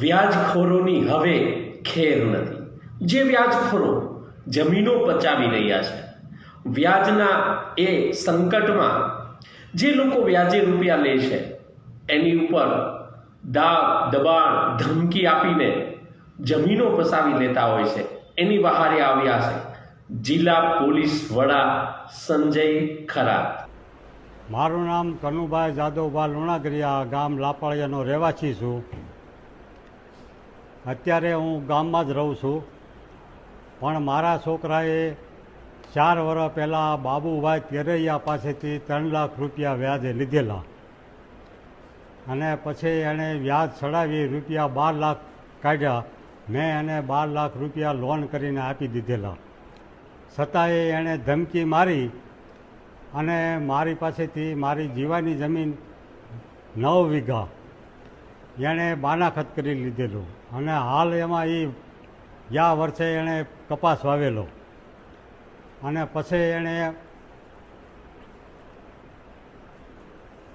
વ્યાજખોરોની હવે ખેર નથી. જે વ્યાજખોરો જમીનો પચાવી રહ્યા છે, વ્યાજના એ સંકટમાં જે લોકો વ્યાજે રૂપિયા લે છે, એની ઉપર દાબ દબાણ, ધમકી આપીને જમીનો પસાવી લેતા હોય છે, એની બહારે આવ્યા છે. જિલ્લા પોલીસ વડા સંજય ખરા મારું નામ કનુભાઈ જાદવભાઈ લુણાગરિયા ગામ લાપાળિયાનો રહેવાસી છું. અત્યારે હું ગામમાં જ રહું છું. પણ મારા છોકરાએ ચાર વર્ષ પહેલાં બાબુભાઈ તેરૈયા પાસેથી ત્રણ લાખ રૂપિયા વ્યાજે લીધેલા. અને પછી એણે વ્યાજ ચડાવી રૂપિયા બાર લાખ કાઢ્યા. મેં એને બાર લાખ રૂપિયા લોન કરીને આપી દીધેલા. છતાંય એણે ધમકી મારી અને મારી પાસેથી મારી જીવાની જમીન નવ વીઘા એણે બાનાખત કરી લીધેલું. અને હાલ એમાં એ ગયા વર્ષે એણે કપાસ વાવેલો. અને પછી એણે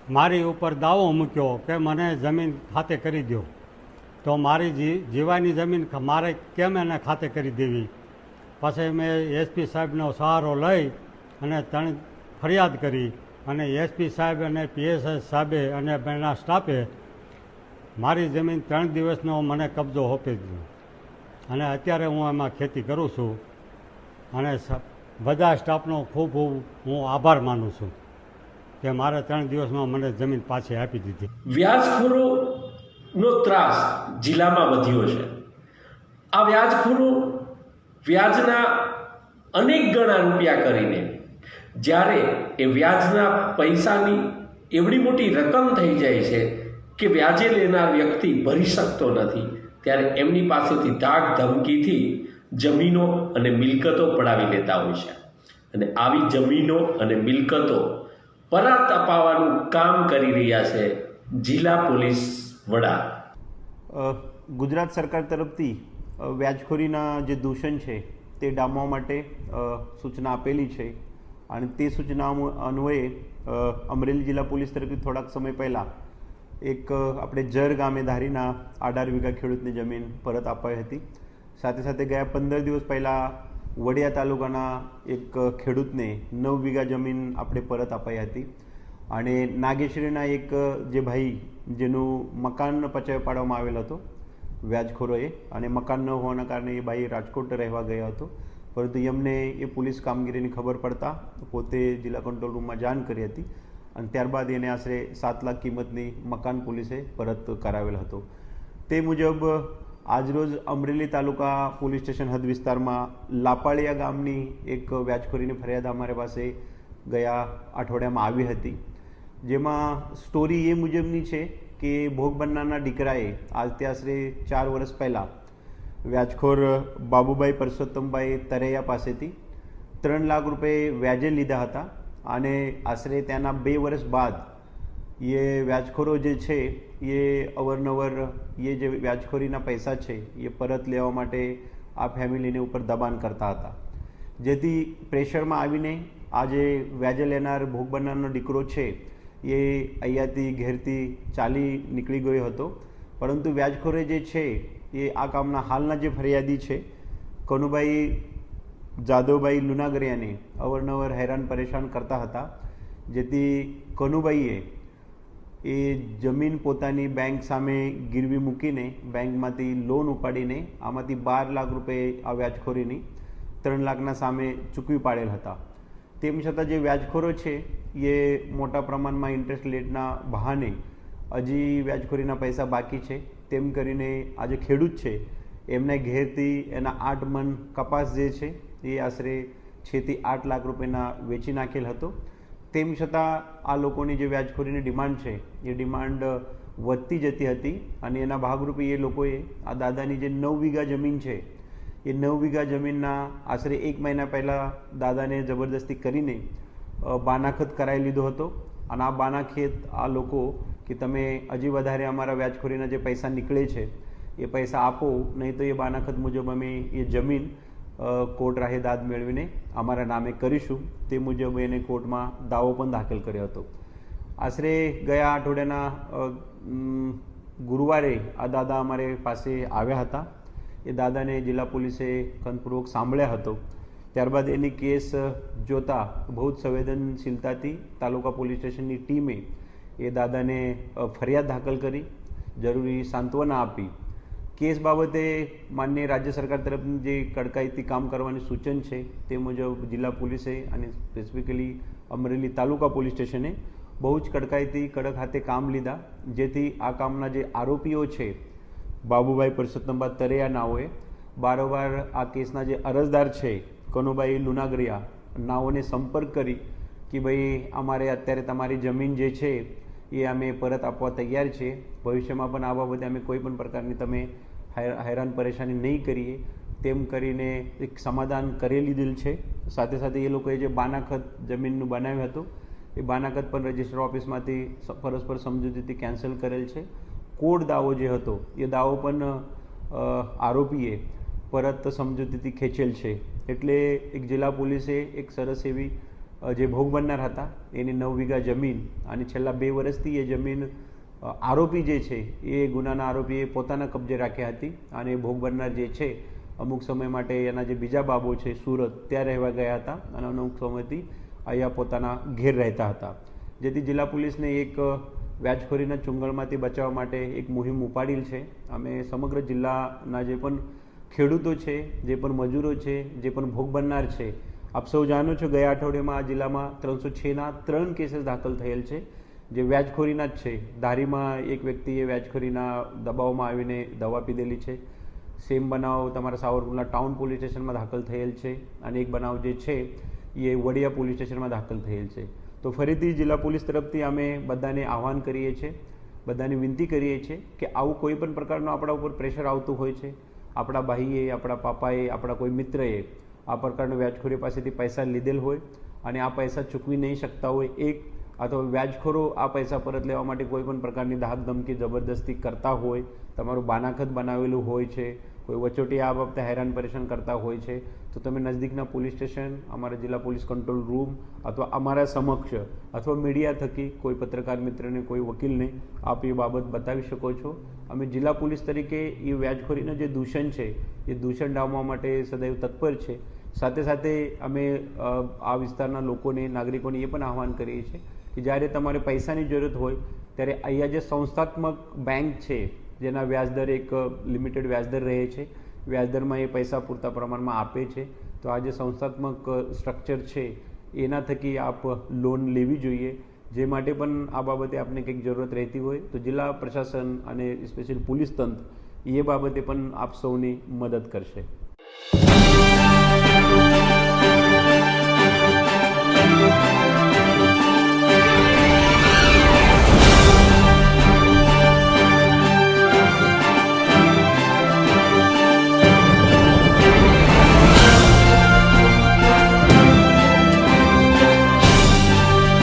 મારી ઉપર દાવો મૂક્યો કે મને જમીન ખાતે કરી દો તો મારી જી, જીવાની જમીન મારે કેમ એને ખાતે કરી દેવી? પછી મેં એસપી સાહેબનો સહારો લઈ અને ત્રણ ફરિયાદ કરી. અને એસપી સાહેબ અને પીએસએસ સાહેબે અને એના સ્ટાફે મારી જમીન ત્રણ દિવસનો મને કબજો સોંપી દીધો અને અત્યારે હું એમાં ખેતી કરું છું અને બધા સ્ટાફનો ખૂબ ખૂબ હું આભાર માનું છું કે મારે ત્રણ દિવસમાં મને જમીન પાછી આપી દીધી. વ્યાજખોરોનો ત્રાસ જિલ્લામાં વધ્યો છે. આ વ્યાજખોરો વ્યાજના અનેક ગણા રૂપિયા કરીને જ્યારે એ વ્યાજના પૈસાની એવડી મોટી રકમ થઈ જાય છે કે વ્યાજે લેનાર વ્યક્તિ ભરી શકતો નથી, ત્યારે એમની પાસેથી ધાક ધમકીથી જમીનો અને મિલકતો પડાવી લેતા હોય છે. અને આવી જમીનો અને મિલકતો પરત અપાવવાનું કામ કરી રહ્યા છે જિલ્લા પોલીસ વડા. ગુજરાત સરકાર તરફથી વ્યાજખોરીના જે દૂષણ છે, તે ડામવા માટે સૂચના આપેલી છે. અને તે સૂચના અન્વયે અમરેલી જિલ્લા પોલીસ તરફથી થોડાક સમય પહેલાં એક આપણે જર ગામે ધારીના અઢાર વીઘા ખેડૂતની જમીન પરત અપાઈ હતી. સાથે સાથે ગયા પંદર દિવસ પહેલાં વડિયા તાલુકાના એક ખેડૂતને નવ વીઘા જમીન આપણે પરત અપાઈ હતી. અને નાગેશ્વરીના એક જે ભાઈ, જેનું મકાન પચાવી પાડવામાં આવેલ હતો, વ્યાજખોરોએ, અને મકાન ન હોવાના કારણે એ ભાઈ રાજકોટ રહેવા ગયો હતો. પરંતુ એમને એ પોલીસ કામગીરીની ખબર પડતા પોતે જિલ્લા કંટ્રોલ રૂમમાં જાણ કરી હતી. અને ત્યારબાદ એને આશરે સાત લાખ કિંમતની મકાન પોલીસે પરત કરાવેલ હતો. તે મુજબ, આજરોજ અમરેલી તાલુકા પોલીસ સ્ટેશન હદ વિસ્તારમાં લાપાળિયા ગામની એક વ્યાજખોરીની ફરિયાદ અમારી પાસે ગયા અઠવાડિયામાં આવી હતી. જેમાં સ્ટોરી એ મુજબની છે કે ભોગ બનનારના દીકરાએ આજથી આશરે ચાર વર્ષ પહેલાં વ્યાજખોર બાબુભાઈ પરસોત્તમભાઈ તરૈયા પાસેથી ત્રણ લાખ રૂપિયા વ્યાજે લીધા હતા. અને આશરે ત્યાંના બે વર્ષ બાદ એ વ્યાજખોરો જે છે એ અવરનવર એ જે વ્યાજખોરીના પૈસા છે એ પરત લેવા માટે આ ફેમિલીને ઉપર દબાણ કરતા હતા. જેથી પ્રેશરમાં આવીને આ જે વ્યાજે લેનાર ભોગ બનનારનો દીકરો છે, એ અહીંયાથી ઘેરથી ચાલી નીકળી ગયો હતો. પરંતુ વ્યાજખોરે જે છે, એ આ કામના હાલના જે ફરિયાદી છે, કનુભાઈ જાદવભાઈ લુનાગરિયાને અવારનવાર હેરાન પરેશાન કરતા હતા, જેથી કનુભાઈએ એ જમીન પોતાની બેંક સામે ગીરવી મૂકીને બેંકમાંથી લોન ઉપાડીને આમાંથી બાર લાખ રૂપિયા આ વ્યાજખોરીની ત્રણ લાખના સામે ચૂકવી પાડેલ હતા. તેમ છતાં જે વ્યાજખોરો છે, એ મોટા પ્રમાણમાં ઇન્ટરેસ્ટ રેટના બહાને હજી વ્યાજખોરીના પૈસા બાકી છે. તેમ કરીને આજે ખેડૂત છે, એમને ઘેરથી એના આઠ મન કપાસ જે છે એ આશરે છથી આઠ લાખ રૂપિયાના વેચી નાખેલ હતો. તેમ છતાં આ લોકોની જે વ્યાજખોરીની ડિમાન્ડ છે, એ ડિમાન્ડ વધતી જતી હતી અને એના ભાગરૂપે એ લોકોએ આ દાદાની જે નવ વીઘા જમીન છે, એ નવ વીઘા જમીનના આશરે એક મહિના પહેલાં દાદાને જબરદસ્તી કરીને બાનાખત કરાવી લીધો હતો. અને આ બાનાખેત આ લોકો કે તમે હજી વધારે અમારા વ્યાજખોરીના જે પૈસા નીકળે છે, એ પૈસા આપો, નહીં તો એ બાનાખત મુજબ અમે એ જમીન કોર્ટ રાહે દાદ મેળવીને અમારા નામે કરીશું. તે મુજબ એને કોર્ટમાં દાવો પણ દાખલ કર્યો હતો. આશરે ગયા અઠવાડિયાના ગુરુવારે આ દાદા અમારે પાસે આવ્યા હતા. એ દાદાને જિલ્લા પોલીસે ખંતપૂર્વક સાંભળ્યા હતો. ત્યારબાદ એની કેસ જોતા બહુ જ સંવેદનશીલતાથી તાલુકા પોલીસ સ્ટેશનની ટીમે એ દાદાને ફરિયાદ દાખલ કરી, જરૂરી સાંત્વના આપી કેસ બાબતે માન્ય રાજ્ય સરકાર તરફની જે કડકાઈથી કામ કરવાની સૂચન છે તે મુજબ જિલ્લા પોલીસે અને સ્પેસિફિકલી અમરેલી તાલુકા પોલીસ સ્ટેશને બહુ જ કડકાઈથી કડક હાથે કામ લીધા. જેથી આ કામના જે આરોપીઓ છે, બાબુભાઈ પરસોત્તમભા તરેયા નાઓએ બારોબાર આ કેસના જે અરજદાર છે, કનુભાઈ લુનાગરિયા, નાઓને સંપર્ક કરી કે ભાઈ અમારે અત્યારે તમારી જમીન જે છે એ અમે પરત આપવા તૈયાર છીએ ભવિષ્યમાં પણ આ બાબતે અમે કોઈ પણ પ્રકારની તમે હેરાન પરેશાની નહીં કરીએ, તેમ કરીને એક સમાધાન કરી લીધેલ છે. સાથે સાથે એ લોકોએ જે બાનાખત જમીનનું બનાવ્યું હતું, એ બાનાખત પણ રજિસ્ટર ઓફિસમાંથી પરસ્પર સમજૂતીથી કેન્સલ કરેલ છે. કોડ દાવો જે હતો, એ દાવો પણ આરોપીએ પરત સમજૂતીથી ખેંચેલ છે. એટલે એક જિલ્લા પોલીસે એક સરસ એવી જે ભોગ બનનાર હતા, એની નવ વીઘા જમીન અને છેલ્લા બે વર્ષથી એ જમીન આરોપી જે છે, એ ગુનાના આરોપીએ પોતાના કબજે રાખ્યા હતી અને ભોગ બનનાર જે છે, અમુક સમય માટે એના જે બીજા બાબો છે, સુરત, ત્યાં રહેવા ગયા હતા અને અમુક સમયથી અહીંયા પોતાના ઘેર રહેતા હતા. જેથી જિલ્લા પોલીસને એક વ્યાજખોરીના ચુંગળમાંથી બચાવવા માટે એક મુહિમ ઉપાડેલ છે. અમે સમગ્ર જિલ્લાના જે પણ ખેડૂતો છે, જે પણ મજૂરો છે, જે પણ ભોગ બનનાર છે, આપ સૌ જાણો છો ગયા અઠવાડિયામાં આ જિલ્લામાં ત્રણસો છના ત્રણ કેસીસ દાખલ થયેલ છે. જે વ્યાજખોરીના જ છે. ધારીમાં એક વ્યક્તિએ વ્યાજખોરીના દબાવમાં આવીને દવા પીધેલી છે. સેમ બનાવ તમારા સાવરકુંડલા ટાઉન પોલીસ સ્ટેશનમાં દાખલ થયેલ છે અને એક બનાવ જે છે એ વડિયા પોલીસ સ્ટેશનમાં દાખલ થયેલ છે. તો ફરીથી જિલ્લા પોલીસ તરફથી અમે બધાને આહવાન કરીએ છીએ, બધાને વિનંતી કરીએ છીએ કે આવું કોઈ પણ પ્રકારનું આપણા ઉપર પ્રેશર આવતું હોય છે. આપણા ભાઈએ, આપણા પાપાએ, આપણા કોઈ મિત્રએ આ પ્રકારનો વ્યાજખોરી પાસેથી પૈસા લીધેલ હોય અને આ પૈસા ચૂકવી નહીં શકતા હોય એક અથવા વ્યાજખોરો આ પૈસા પરત લેવા માટે કોઈ પણ પ્રકારની ધાક ધમકી જબરદસ્તી કરતા હોય, તમારું બાનાખત બનાવેલું હોય છે, કોઈ વચોટી આ બાબતે હેરાન પરેશાન કરતા હોય છે, તો તમે નજદીકના પોલીસ સ્ટેશન, અમારા જિલ્લા પોલીસ કંટ્રોલ રૂમ અથવા અમારા સમક્ષ અથવા મીડિયા થકી કોઈ પત્રકાર મિત્રને, કોઈ વકીલને આપ એ બાબત બતાવી શકો છો. અમે જિલ્લા પોલીસ તરીકે એ વ્યાજખોરીનું જે દૂષણ છે, એ દૂષણ ડામવા માટે સદૈવ તત્પર છે. સાથે સાથે અમે આ વિસ્તારના લોકોને, નાગરિકોને એ પણ આહવાન કરીએ છીએ કે જ્યારે તમારે પૈસાની જરૂરત હોય, ત્યારે અહીંયા જે સંસ્થાત્મક બેંક છે, જેના વ્યાજદર એક લિમિટેડ વ્યાજદર રહે છે, વ્યાજદરમાં એ પૈસા પૂરતા પ્રમાણમાં આપે છે, તો આ જે સંસ્થાત્મક સ્ટ્રક્ચર છે, એના થકી આપ લોન લેવી જોઈએ. જે માટે પણ આ બાબતે આપને કંઈક જરૂરત રહેતી હોય, તો જિલ્લા પ્રશાસન અને સ્પેશિયલ પોલીસ તંત્ર એ બાબતે પણ આપ સૌની મદદ કરશે.